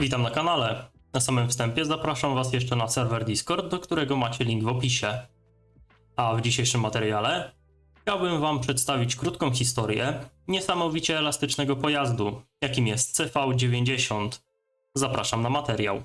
Witam na kanale. Na samym wstępie zapraszam Was jeszcze na serwer Discord, do którego macie link w opisie. A w dzisiejszym materiale chciałbym Wam przedstawić krótką historię niesamowicie elastycznego pojazdu, jakim jest CV90. Zapraszam na materiał.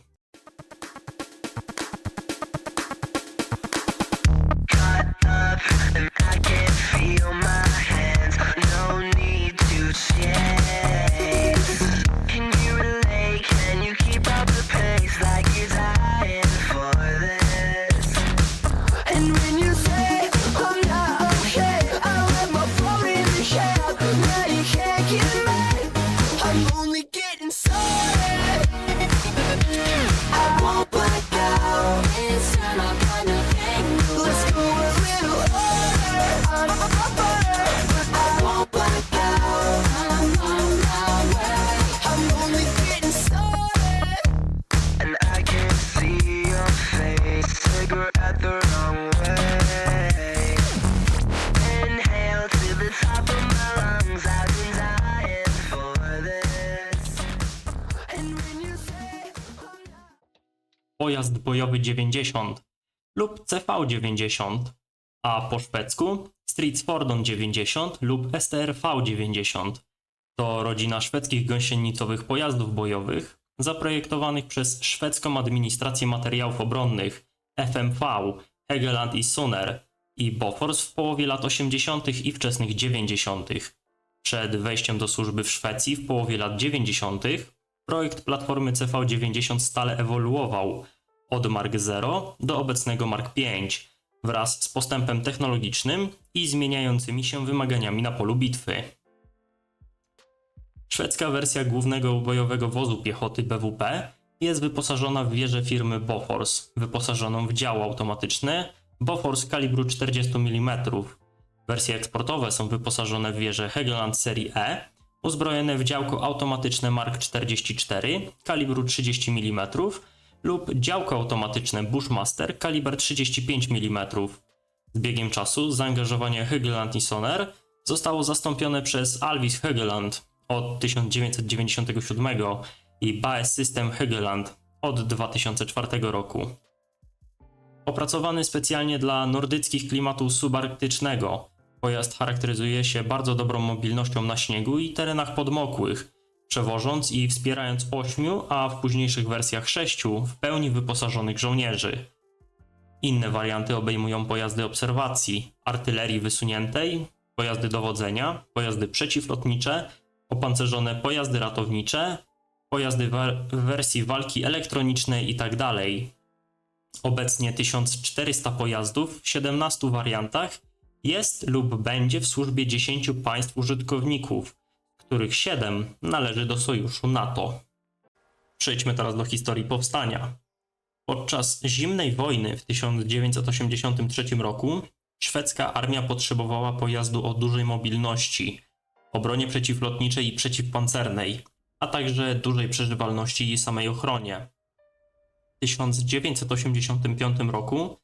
Pojazd bojowy 90 lub CV90, a po szwedzku Street Fordon 90 lub STRV 90. To rodzina szwedzkich gąsienicowych pojazdów bojowych zaprojektowanych przez szwedzką administrację materiałów obronnych FMV, Hegeland i Suner i Bofors w połowie lat 80. i wczesnych 90. Przed wejściem do służby w Szwecji w połowie lat 90. projekt platformy CV90 stale ewoluował od Mark 0 do obecnego Mark 5 wraz z postępem technologicznym i zmieniającymi się wymaganiami na polu bitwy. Szwedzka wersja głównego bojowego wozu piechoty BWP jest wyposażona w wieżę firmy Bofors, wyposażoną w dział automatyczny Bofors kalibru 40 mm. Wersje eksportowe są wyposażone w wieże Hegeland serii E, uzbrojone w działko automatyczne Mark 44 kalibru 30 mm lub działko automatyczne Bushmaster kaliber 35 mm. Z biegiem czasu zaangażowanie Hegeland i Soner zostało zastąpione przez Alvis Hegeland od 1997 i Baes System Hegeland od 2004 roku. Opracowany specjalnie dla nordyckich klimatów subarktycznego, pojazd charakteryzuje się bardzo dobrą mobilnością na śniegu i terenach podmokłych, przewożąc i wspierając ośmiu, a w późniejszych wersjach sześciu w pełni wyposażonych żołnierzy. Inne warianty obejmują pojazdy obserwacji, artylerii wysuniętej, pojazdy dowodzenia, pojazdy przeciwlotnicze, opancerzone pojazdy ratownicze, pojazdy w wersji walki elektronicznej itd. Obecnie 1400 pojazdów w 17 wariantach jest lub będzie w służbie 10 państw użytkowników, których 7 należy do sojuszu NATO. Przejdźmy teraz do historii powstania. Podczas zimnej wojny w 1983 roku szwedzka armia potrzebowała pojazdu o dużej mobilności, obronie przeciwlotniczej i przeciwpancernej, a także dużej przeżywalności i samej ochronie. W 1985 roku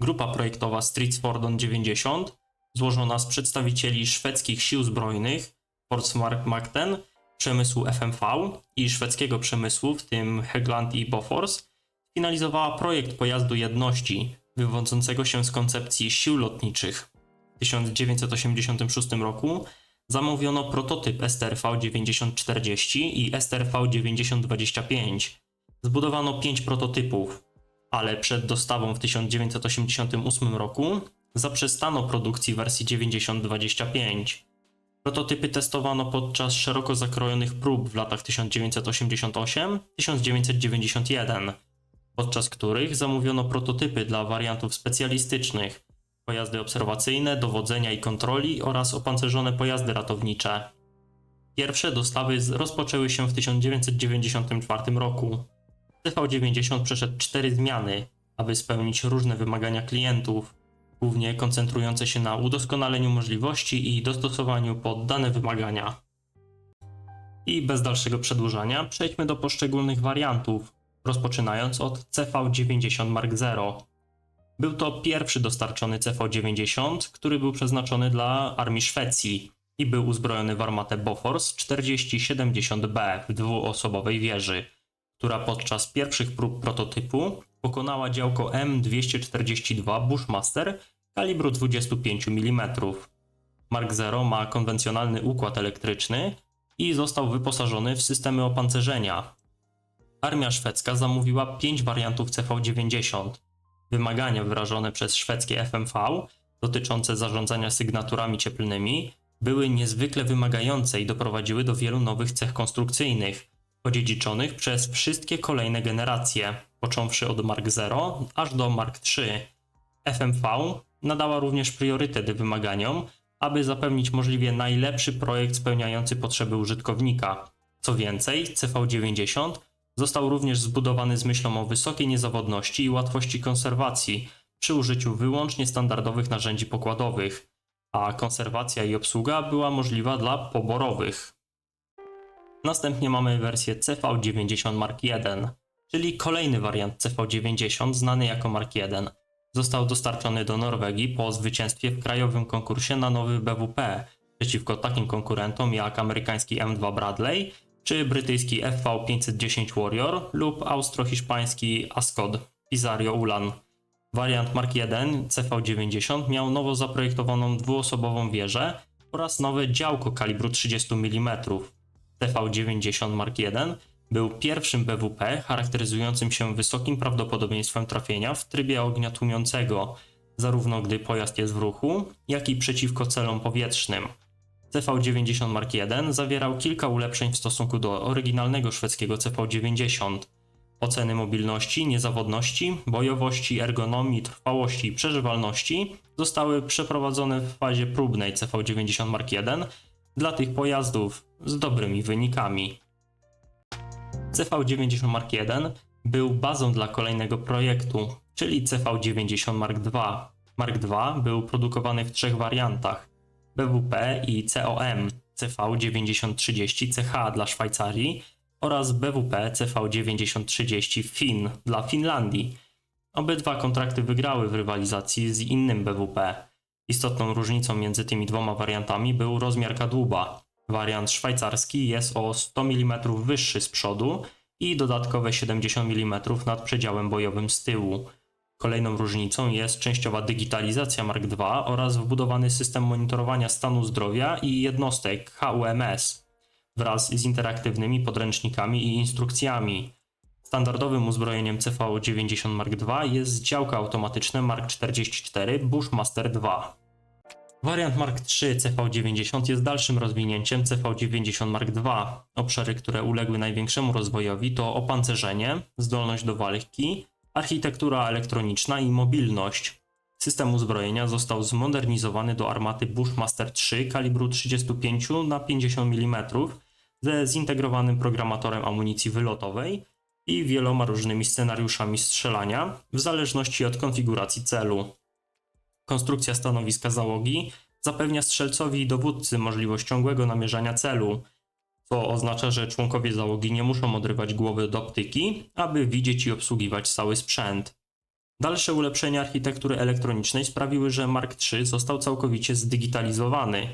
grupa projektowa Street Fordon 90, złożona z przedstawicieli szwedzkich sił zbrojnych, Forsmarkmakten, przemysłu FMV i szwedzkiego przemysłu, w tym Hegland i Bofors, finalizowała projekt pojazdu jedności, wywodzącego się z koncepcji sił lotniczych. W 1986 roku zamówiono prototyp STRV 9040 i STRV 9025. Zbudowano pięć prototypów, ale przed dostawą w 1988 roku zaprzestano produkcji wersji 9025. Prototypy testowano podczas szeroko zakrojonych prób w latach 1988-1991, podczas których zamówiono prototypy dla wariantów specjalistycznych, pojazdy obserwacyjne, dowodzenia i kontroli oraz opancerzone pojazdy ratownicze. Pierwsze dostawy rozpoczęły się w 1994 roku. TV90 przeszedł cztery zmiany, aby spełnić różne wymagania klientów, głównie koncentrujące się na udoskonaleniu możliwości i dostosowaniu pod dane wymagania. I bez dalszego przedłużania przejdźmy do poszczególnych wariantów, rozpoczynając od CV90 Mark Zero. Był to pierwszy dostarczony CV90, który był przeznaczony dla armii Szwecji i był uzbrojony w armatę Bofors 4070B w dwuosobowej wieży, która podczas pierwszych prób prototypu pokonała działko M242 Bushmaster kalibru 25 mm. Mark Zero ma konwencjonalny układ elektryczny i został wyposażony w systemy opancerzenia. Armia szwedzka zamówiła 5 wariantów CV-90. Wymagania wyrażone przez szwedzkie FMV dotyczące zarządzania sygnaturami cieplnymi były niezwykle wymagające i doprowadziły do wielu nowych cech konstrukcyjnych, odziedziczonych przez wszystkie kolejne generacje, począwszy od Mark Zero aż do Mark III. FMV nadała również priorytet wymaganiom, aby zapewnić możliwie najlepszy projekt spełniający potrzeby użytkownika. Co więcej, CV90 został również zbudowany z myślą o wysokiej niezawodności i łatwości konserwacji przy użyciu wyłącznie standardowych narzędzi pokładowych, a konserwacja i obsługa była możliwa dla poborowych. Następnie mamy wersję CV90 Mark I, czyli kolejny wariant CV90 znany jako Mark I. Został dostarczony do Norwegii po zwycięstwie w krajowym konkursie na nowy BWP przeciwko takim konkurentom jak amerykański M2 Bradley czy brytyjski FV510 Warrior lub austro-hiszpański Ascod Pisario Ulan. Wariant Mark I CV90 miał nowo zaprojektowaną dwuosobową wieżę oraz nowe działko kalibru 30 mm. TV90 Mark I był pierwszym BWP charakteryzującym się wysokim prawdopodobieństwem trafienia w trybie ognia tłumiącego, zarówno gdy pojazd jest w ruchu, jak i przeciwko celom powietrznym. CV90 Mark I zawierał kilka ulepszeń w stosunku do oryginalnego szwedzkiego CV90. Oceny mobilności, niezawodności, bojowości, ergonomii, trwałości i przeżywalności zostały przeprowadzone w fazie próbnej CV90 Mark I dla tych pojazdów z dobrymi wynikami. CV90 Mark I był bazą dla kolejnego projektu, czyli CV90 Mark II. Mark II był produkowany w trzech wariantach: BWP i COM CV9030 CH dla Szwajcarii oraz BWP CV9030 FIN dla Finlandii. Obydwa kontrakty wygrały w rywalizacji z innym BWP. Istotną różnicą między tymi dwoma wariantami był rozmiar kadłuba. Wariant szwajcarski jest o 100 mm wyższy z przodu i dodatkowe 70 mm nad przedziałem bojowym z tyłu. Kolejną różnicą jest częściowa digitalizacja Mark II oraz wbudowany system monitorowania stanu zdrowia i jednostek HUMS wraz z interaktywnymi podręcznikami i instrukcjami. Standardowym uzbrojeniem CV90 Mark II jest działka automatyczne Mark 44 Bushmaster 2. Wariant Mark III CV90 jest dalszym rozwinięciem CV90 Mark II. Obszary, które uległy największemu rozwojowi to opancerzenie, zdolność do walki, architektura elektroniczna i mobilność. System uzbrojenia został zmodernizowany do armaty Bushmaster 3 kalibru 35 na 50 mm ze zintegrowanym programatorem amunicji wylotowej i wieloma różnymi scenariuszami strzelania w zależności od konfiguracji celu. Konstrukcja stanowiska załogi zapewnia strzelcowi i dowódcy możliwość ciągłego namierzania celu, co oznacza, że członkowie załogi nie muszą odrywać głowy od optyki, aby widzieć i obsługiwać cały sprzęt. Dalsze ulepszenia architektury elektronicznej sprawiły, że Mark III został całkowicie zdigitalizowany.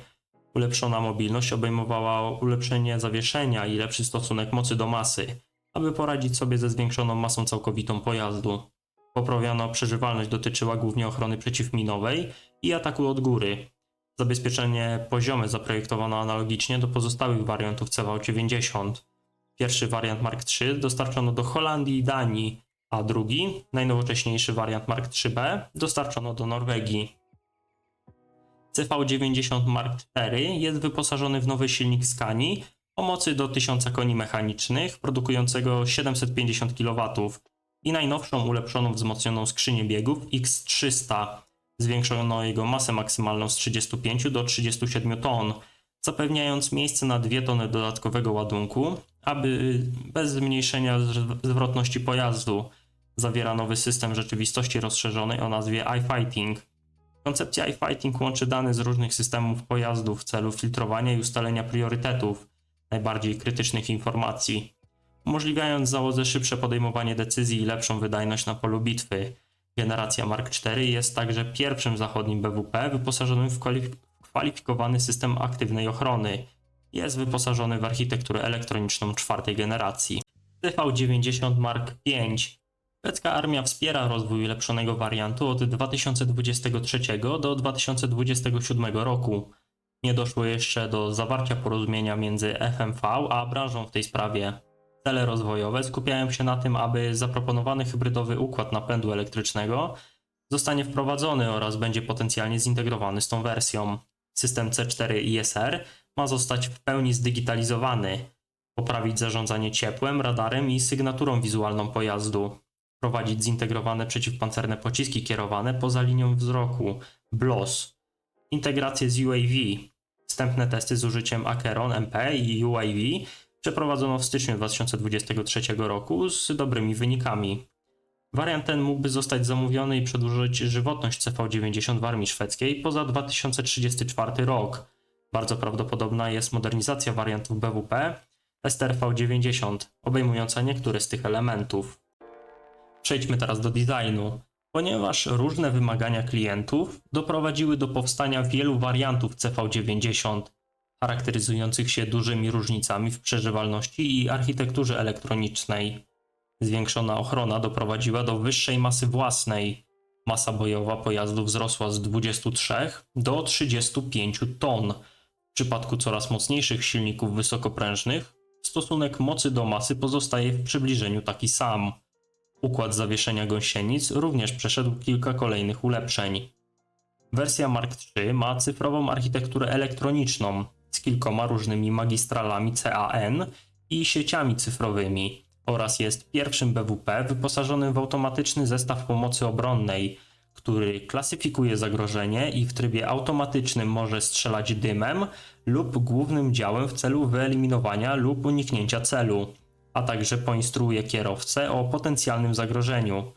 Ulepszona mobilność obejmowała ulepszenie zawieszenia i lepszy stosunek mocy do masy, aby poradzić sobie ze zwiększoną masą całkowitą pojazdu. Poprawiona przeżywalność dotyczyła głównie ochrony przeciwminowej i ataku od góry. Zabezpieczenie poziome zaprojektowano analogicznie do pozostałych wariantów CV90. Pierwszy wariant Mark III dostarczono do Holandii i Danii, a drugi, najnowocześniejszy wariant Mark IIB, dostarczono do Norwegii. CV90 Mark IV jest wyposażony w nowy silnik Scani o mocy do 1000 koni mechanicznych, produkującego 750 kW i najnowszą ulepszoną wzmocnioną skrzynię biegów X300. Zwiększono jego masę maksymalną z 35 do 37 ton, zapewniając miejsce na 2 tony dodatkowego ładunku, aby bez zmniejszenia zwrotności pojazdu zawiera nowy system rzeczywistości rozszerzonej o nazwie iFighting. Koncepcja iFighting łączy dane z różnych systemów pojazdu w celu filtrowania i ustalenia priorytetów najbardziej krytycznych informacji, umożliwiając załodze szybsze podejmowanie decyzji i lepszą wydajność na polu bitwy. Generacja Mark IV jest także pierwszym zachodnim BWP wyposażonym w kwalif- kwalifikowany system aktywnej ochrony. Jest wyposażony w architekturę elektroniczną czwartej generacji. TV90 Mark V. Szwedzka armia wspiera rozwój ulepszonego wariantu od 2023 do 2027 roku. Nie doszło jeszcze do zawarcia porozumienia między FMV a branżą w tej sprawie. Cele rozwojowe skupiają się na tym, aby zaproponowany hybrydowy układ napędu elektrycznego zostanie wprowadzony oraz będzie potencjalnie zintegrowany z tą wersją. System C4 ISR ma zostać w pełni zdigitalizowany, poprawić zarządzanie ciepłem, radarem i sygnaturą wizualną pojazdu, prowadzić zintegrowane przeciwpancerne pociski kierowane poza linią wzroku, BLOS, integrację z UAV. Wstępne testy z użyciem Acheron MP i UAV przeprowadzono w styczniu 2023 roku z dobrymi wynikami. Wariant ten mógłby zostać zamówiony i przedłużyć żywotność CV90 w armii szwedzkiej poza 2034 rok. Bardzo prawdopodobna jest modernizacja wariantów BWP STRV90, obejmująca niektóre z tych elementów. Przejdźmy teraz do designu. Ponieważ różne wymagania klientów doprowadziły do powstania wielu wariantów CV90, charakteryzujących się dużymi różnicami w przeżywalności i architekturze elektronicznej. Zwiększona ochrona doprowadziła do wyższej masy własnej. Masa bojowa pojazdu wzrosła z 23 do 35 ton. W przypadku coraz mocniejszych silników wysokoprężnych stosunek mocy do masy pozostaje w przybliżeniu taki sam. Układ zawieszenia gąsienic również przeszedł kilka kolejnych ulepszeń. Wersja Mark III ma cyfrową architekturę elektroniczną z kilkoma różnymi magistralami CAN i sieciami cyfrowymi oraz jest pierwszym BWP wyposażonym w automatyczny zestaw pomocy obronnej, który klasyfikuje zagrożenie i w trybie automatycznym może strzelać dymem lub głównym działem w celu wyeliminowania lub uniknięcia celu, a także poinstruuje kierowcę o potencjalnym zagrożeniu.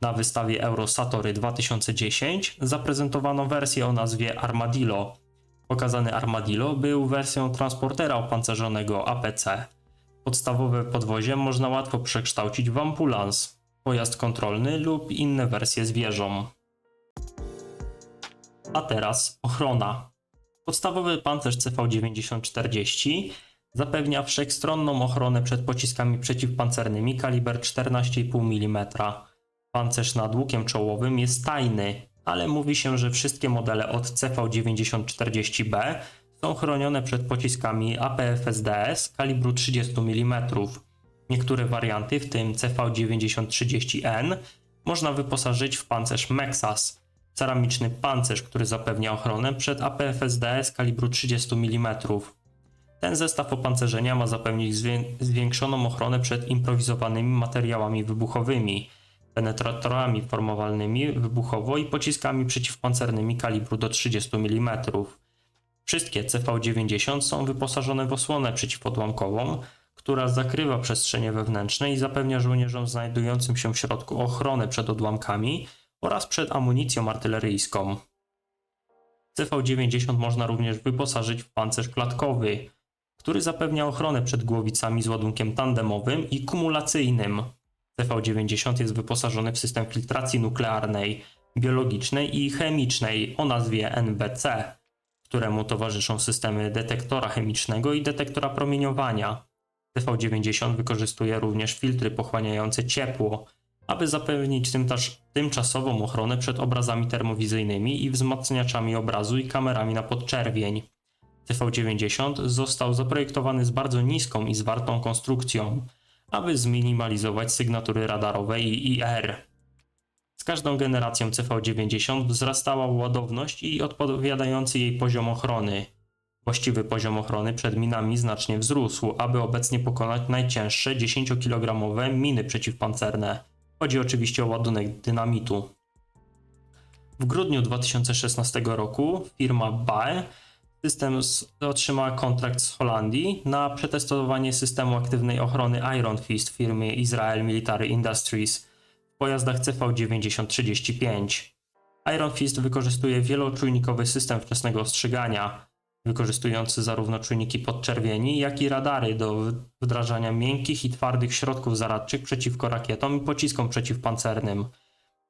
Na wystawie Eurosatory 2010 zaprezentowano wersję o nazwie Armadillo. Pokazany Armadillo był wersją transportera opancerzonego APC. Podstawowe podwozie można łatwo przekształcić w ambulans, pojazd kontrolny lub inne wersje z. A teraz ochrona. Podstawowy pancerz CV9040 zapewnia wszechstronną ochronę przed pociskami przeciwpancernymi kaliber 14,5 mm. Pancerz nad łukiem czołowym jest tajny, ale mówi się, że wszystkie modele od CV9040B są chronione przed pociskami APFSDS kalibru 30 mm. Niektóre warianty, w tym CV9030N, można wyposażyć w pancerz Mexas, ceramiczny pancerz, który zapewnia ochronę przed APFSDS kalibru 30 mm. Ten zestaw opancerzenia ma zapewnić zwię- zwiększoną ochronę przed improwizowanymi materiałami wybuchowymi, penetratorami formowalnymi wybuchowo i pociskami przeciwpancernymi kalibru do 30 mm. Wszystkie CV90 są wyposażone w osłonę przeciwodłamkową, która zakrywa przestrzenie wewnętrzne i zapewnia żołnierzom znajdującym się w środku ochronę przed odłamkami oraz przed amunicją artyleryjską. CV90 można również wyposażyć w pancerz klatkowy, który zapewnia ochronę przed głowicami z ładunkiem tandemowym i kumulacyjnym. CV90 jest wyposażony w system filtracji nuklearnej, biologicznej i chemicznej o nazwie NBC, któremu towarzyszą systemy detektora chemicznego i detektora promieniowania. TV90 wykorzystuje również filtry pochłaniające ciepło, aby zapewnić tymczasową ochronę przed obrazami termowizyjnymi i wzmacniaczami obrazu i kamerami na podczerwień. TV90 został zaprojektowany z bardzo niską i zwartą konstrukcją, aby zminimalizować sygnatury radarowe i IR. Z każdą generacją CV90 wzrastała ładowność i odpowiadający jej poziom ochrony. Właściwy poziom ochrony przed minami znacznie wzrósł, aby obecnie pokonać najcięższe 10-kilogramowe miny przeciwpancerne. Chodzi oczywiście o ładunek dynamitu. W grudniu 2016 roku firma BAE Systems otrzymała kontrakt z Holandii na przetestowanie systemu aktywnej ochrony Iron Fist firmy Israel Military Industries w pojazdach CV9035. Iron Fist wykorzystuje wieloczujnikowy system wczesnego ostrzegania, wykorzystujący zarówno czujniki podczerwieni, jak i radary do wdrażania miękkich i twardych środków zaradczych przeciwko rakietom i pociskom przeciwpancernym.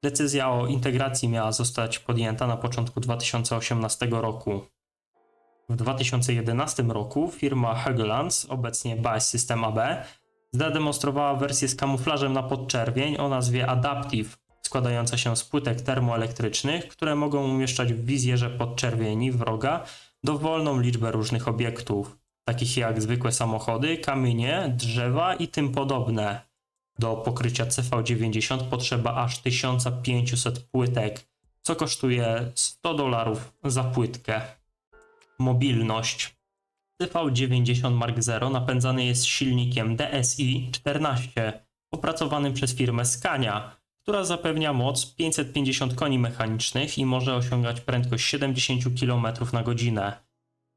Decyzja o integracji miała zostać podjęta na początku 2018 roku. W 2011 roku firma Hagelands, obecnie BAS System AB, zademonstrowała wersję z kamuflażem na podczerwień o nazwie Adaptive, składająca się z płytek termoelektrycznych, które mogą umieszczać w wizjerze podczerwieni wroga dowolną liczbę różnych obiektów, takich jak zwykłe samochody, kamienie, drzewa i tym podobne. Do pokrycia CV90 potrzeba aż 1500 płytek, co kosztuje 100 dolarów za płytkę. Mobilność. CV90 Mark Zero napędzany jest silnikiem DSI 14 opracowanym przez firmę Scania, która zapewnia moc 550 koni mechanicznych i może osiągać prędkość 70 km na godzinę.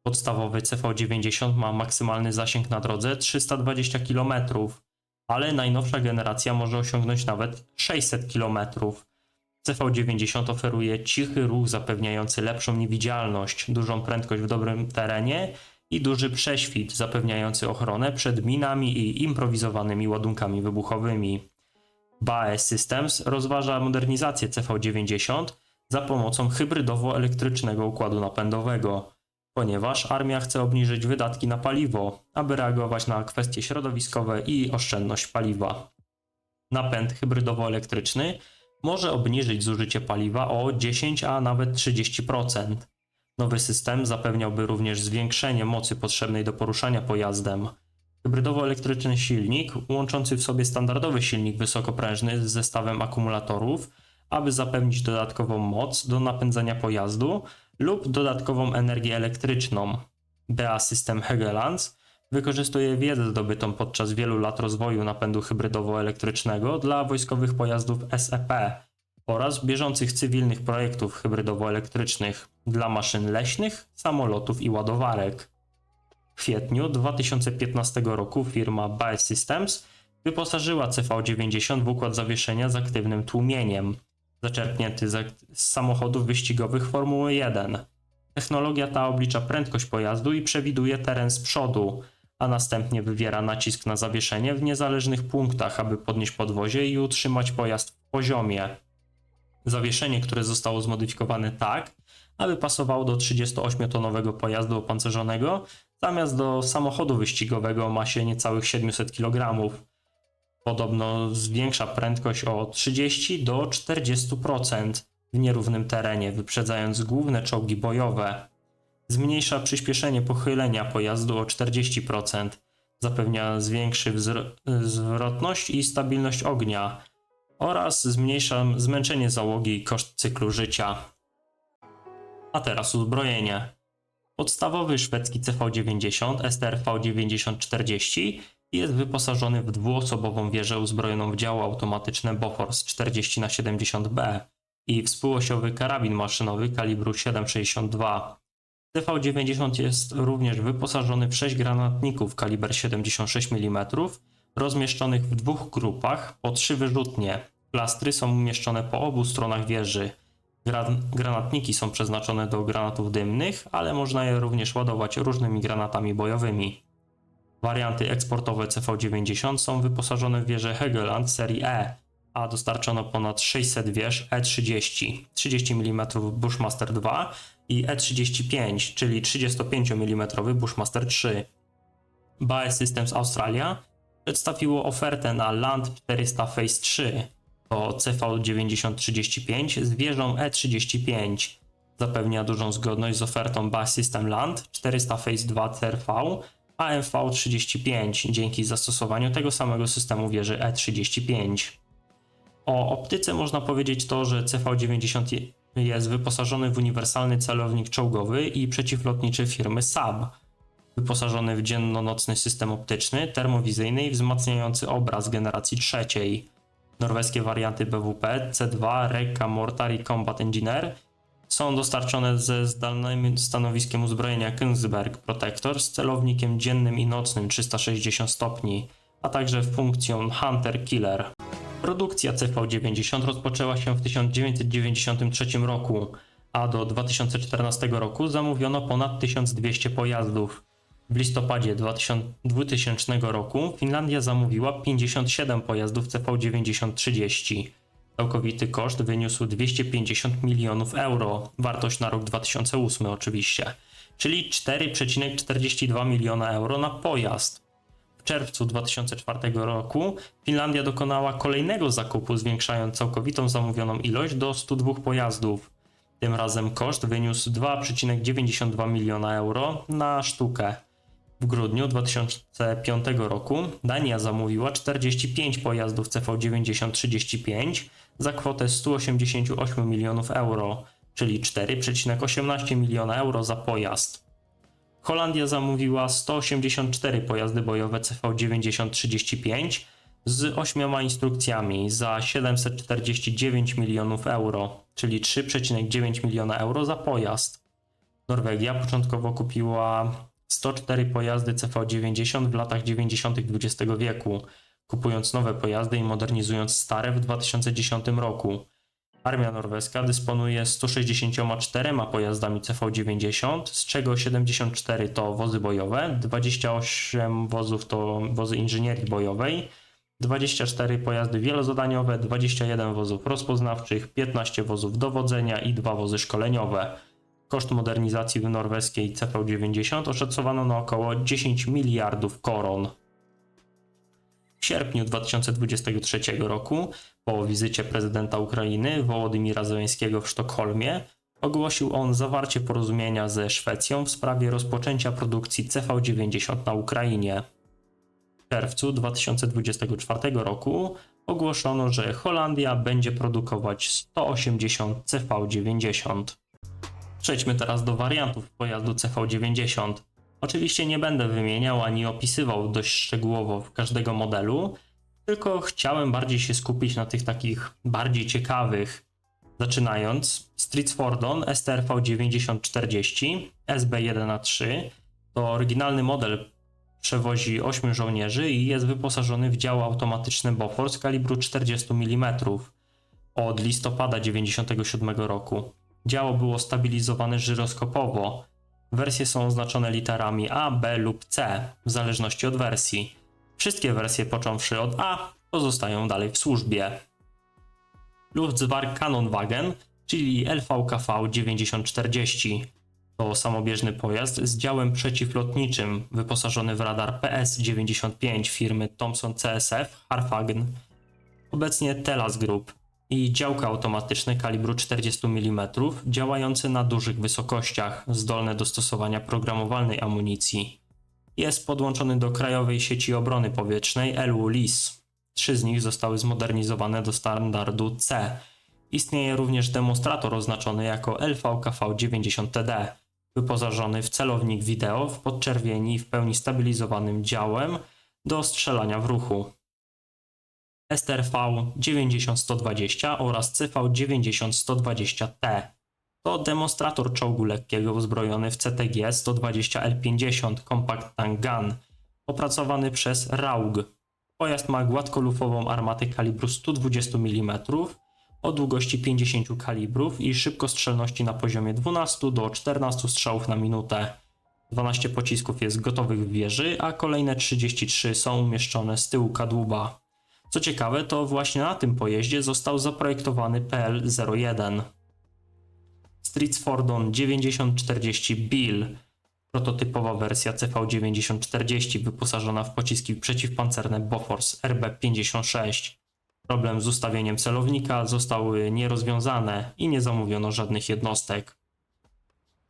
Podstawowy CV90 ma maksymalny zasięg na drodze 320 km, ale najnowsza generacja może osiągnąć nawet 600 km. CV90 oferuje cichy ruch zapewniający lepszą niewidzialność, dużą prędkość w dobrym terenie i duży prześwit zapewniający ochronę przed minami i improwizowanymi ładunkami wybuchowymi. BAE Systems rozważa modernizację CV90 za pomocą hybrydowo-elektrycznego układu napędowego, ponieważ armia chce obniżyć wydatki na paliwo, aby reagować na kwestie środowiskowe i oszczędność paliwa. Napęd hybrydowo-elektryczny może obniżyć zużycie paliwa o 10, a nawet 30%. Nowy system zapewniałby również zwiększenie mocy potrzebnej do poruszania pojazdem. Hybrydowo-elektryczny silnik, łączący w sobie standardowy silnik wysokoprężny z zestawem akumulatorów, aby zapewnić dodatkową moc do napędzania pojazdu lub dodatkową energię elektryczną. BA System Hegelands wykorzystuje wiedzę zdobytą podczas wielu lat rozwoju napędu hybrydowo-elektrycznego dla wojskowych pojazdów SEP oraz bieżących cywilnych projektów hybrydowo-elektrycznych dla maszyn leśnych, samolotów i ładowarek. W kwietniu 2015 roku firma BAE Systems wyposażyła CV90 w układ zawieszenia z aktywnym tłumieniem, zaczerpnięty z, samochodów wyścigowych Formuły 1. Technologia ta oblicza prędkość pojazdu i przewiduje teren z przodu, a następnie wywiera nacisk na zawieszenie w niezależnych punktach, aby podnieść podwozie i utrzymać pojazd w poziomie. Zawieszenie, które zostało zmodyfikowane tak, aby pasowało do 38-tonowego pojazdu opancerzonego, zamiast do samochodu wyścigowego o masie niecałych 700 kg. Podobno zwiększa prędkość o 30 do 40% w nierównym terenie, wyprzedzając główne czołgi bojowe. Zmniejsza przyspieszenie pochylenia pojazdu o 40%, zapewnia zwiększy zwrotność i stabilność ognia oraz zmniejsza zmęczenie załogi i koszt cyklu życia. A teraz uzbrojenie. Podstawowy szwedzki CV90 STRV 9040 jest wyposażony w dwuosobową wieżę uzbrojoną w działo automatyczne Bofors 40 na 70B i współosiowy karabin maszynowy kalibru 7,62. TV90 jest również wyposażony w 6 granatników kaliber 76 mm, rozmieszczonych w dwóch grupach po trzy wyrzutnie. Plastry są umieszczone po obu stronach wieży. Gran- granatniki są przeznaczone do granatów dymnych, ale można je również ładować różnymi granatami bojowymi. Warianty eksportowe CV90 są wyposażone w wieże Hegeland serii E, a dostarczono ponad 600 wież E30, 30 mm Bushmaster 2 i E35, czyli 35 mm Bushmaster 3. BAE Systems Australia przedstawiło ofertę na Land 400 Phase 3, to CV9035 z wieżą E35. Zapewnia dużą zgodność z ofertą BAE System Land 400 Phase 2 CRV AMV35 dzięki zastosowaniu tego samego systemu wieży E35. O optyce można powiedzieć to, że CV90 jest wyposażony w uniwersalny celownik czołgowy i przeciwlotniczy firmy Saab, wyposażony w dzienno-nocny system optyczny, termowizyjny i wzmacniający obraz generacji trzeciej. Norweskie warianty BWP, C2, Reka, Mortar i Combat Engineer są dostarczone ze zdalnym stanowiskiem uzbrojenia Königsberg Protector z celownikiem dziennym i nocnym 360 stopni, a także funkcją Hunter Killer. Produkcja CV90 rozpoczęła się w 1993 roku, a do 2014 roku zamówiono ponad 1200 pojazdów. W listopadzie 2000 2000 roku Finlandia zamówiła 57 pojazdów CV90-30. Całkowity koszt wyniósł 250 milionów euro, wartość na rok 2008 oczywiście, czyli 4,42 miliona euro na pojazd. W czerwcu 2004 roku Finlandia dokonała kolejnego zakupu, zwiększając całkowitą zamówioną ilość do 102 pojazdów. Tym razem koszt wyniósł 2,92 miliona euro na sztukę. W grudniu 2005 roku Dania zamówiła 45 pojazdów CV9035 za kwotę 188 milionów euro, czyli 4,18 miliona euro za pojazd. Holandia zamówiła 184 pojazdy bojowe CV9035 z ośmioma instrukcjami za 749 milionów euro, czyli 3,9 miliona euro za pojazd. Norwegia początkowo kupiła 104 pojazdy CV90 w latach 90. XX wieku, kupując nowe pojazdy i modernizując stare w 2010 roku. Armia norweska dysponuje 164 pojazdami CV90, z czego 74 to wozy bojowe, 28 wozów to wozy inżynierii bojowej, 24 pojazdy wielozadaniowe, 21 wozów rozpoznawczych, 15 wozów dowodzenia i 2 wozy szkoleniowe. Koszt modernizacji norweskiej CV90 oszacowano na około 10 miliardów koron. W sierpniu 2023 roku, po wizycie prezydenta Ukrainy Wołodymira Zełenskiego w Sztokholmie, ogłosił on zawarcie porozumienia ze Szwecją w sprawie rozpoczęcia produkcji CV90 na Ukrainie. W czerwcu 2024 roku ogłoszono, że Holandia będzie produkować 180 CV90. Przejdźmy teraz do wariantów pojazdu CV90. Oczywiście nie będę wymieniał ani opisywał dość szczegółowo każdego modelu, tylko chciałem bardziej się skupić na tych takich bardziej ciekawych. Zaczynając, Streetsfordon STRV 9040 SB1A3 to oryginalny model, przewozi 8 żołnierzy i jest wyposażony w dział automatyczny Bofors kalibru 40 mm od listopada 97 roku. Działo było stabilizowane żyroskopowo. Wersje są oznaczone literami A, B lub C, w zależności od wersji. Wszystkie wersje począwszy od A pozostają dalej w służbie. Luftwaffe Kanonwagen, czyli LVKV 9040. To samobieżny pojazd z działem przeciwlotniczym, wyposażony w radar PS-95 firmy Thomson CSF Harfagen. Obecnie Telas Group i działka automatyczne kalibru 40 mm, działające na dużych wysokościach, zdolne do stosowania programowalnej amunicji. Jest podłączony do Krajowej Sieci Obrony Powietrznej LU-LIS. Trzy z nich zostały zmodernizowane do standardu C. Istnieje również demonstrator oznaczony jako LVKV-90TD, wyposażony w celownik wideo w podczerwieni i w pełni stabilizowanym działem do strzelania w ruchu. STRV 90120 oraz CV 90120T. To demonstrator czołgu lekkiego uzbrojony w CTG 120L50 Compact Tank Gun, opracowany przez RAUG. Pojazd ma gładkolufową armatę kalibru 120 mm o długości 50 kalibrów i szybkostrzelności na poziomie 12 do 14 strzałów na minutę. 12 pocisków jest gotowych w wieży, a kolejne 33 są umieszczone z tyłu kadłuba. Co ciekawe, to właśnie na tym pojeździe został zaprojektowany PL-01. Streetsfordon 9040 Bill, prototypowa wersja CV9040 wyposażona w pociski przeciwpancerne Bofors RB56. Problem z ustawieniem celownika zostały nierozwiązane i nie zamówiono żadnych jednostek.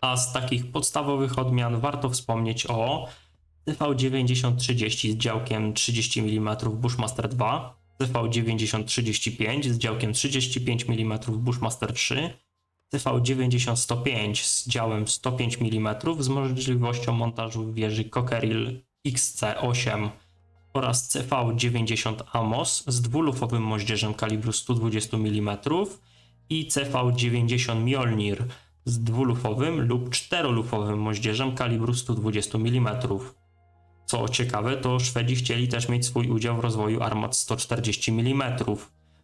A z takich podstawowych odmian warto wspomnieć o CV9030 z działkiem 30 mm Bushmaster 2, CV9035 z działkiem 35 mm Bushmaster 3, CV90-105 z działem 105 mm z możliwością montażu w wieży Cockerill XC8 oraz CV90 Amos z dwulufowym moździerzem kalibru 120 mm i CV90 Mjolnir z dwulufowym lub czterolufowym moździerzem kalibru 120 mm. Co ciekawe, to Szwedzi chcieli też mieć swój udział w rozwoju armat 140 mm,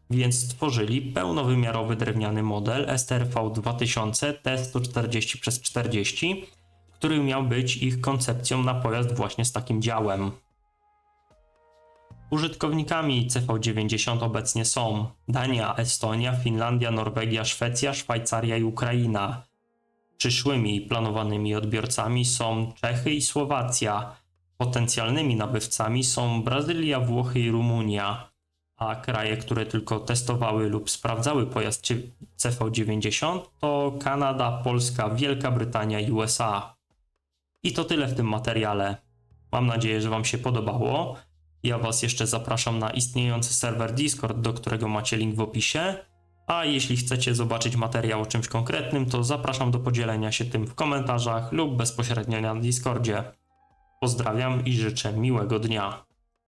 więc stworzyli pełnowymiarowy drewniany model STRV 2000 T140 x 40, który miał być ich koncepcją na pojazd właśnie z takim działem. Użytkownikami CV90 obecnie są Dania, Estonia, Finlandia, Norwegia, Szwecja, Szwajcaria i Ukraina. Przyszłymi planowanymi odbiorcami są Czechy i Słowacja. Potencjalnymi nabywcami są Brazylia, Włochy i Rumunia, a kraje, które tylko testowały lub sprawdzały pojazd cie- CV90 to Kanada, Polska, Wielka Brytania i USA. I to tyle w tym materiale. Mam nadzieję, że Wam się podobało. Ja Was jeszcze zapraszam na istniejący serwer Discord, do którego macie link w opisie. A jeśli chcecie zobaczyć materiał o czymś konkretnym, to zapraszam do podzielenia się tym w komentarzach lub bezpośrednio na Discordzie. Pozdrawiam i życzę miłego dnia.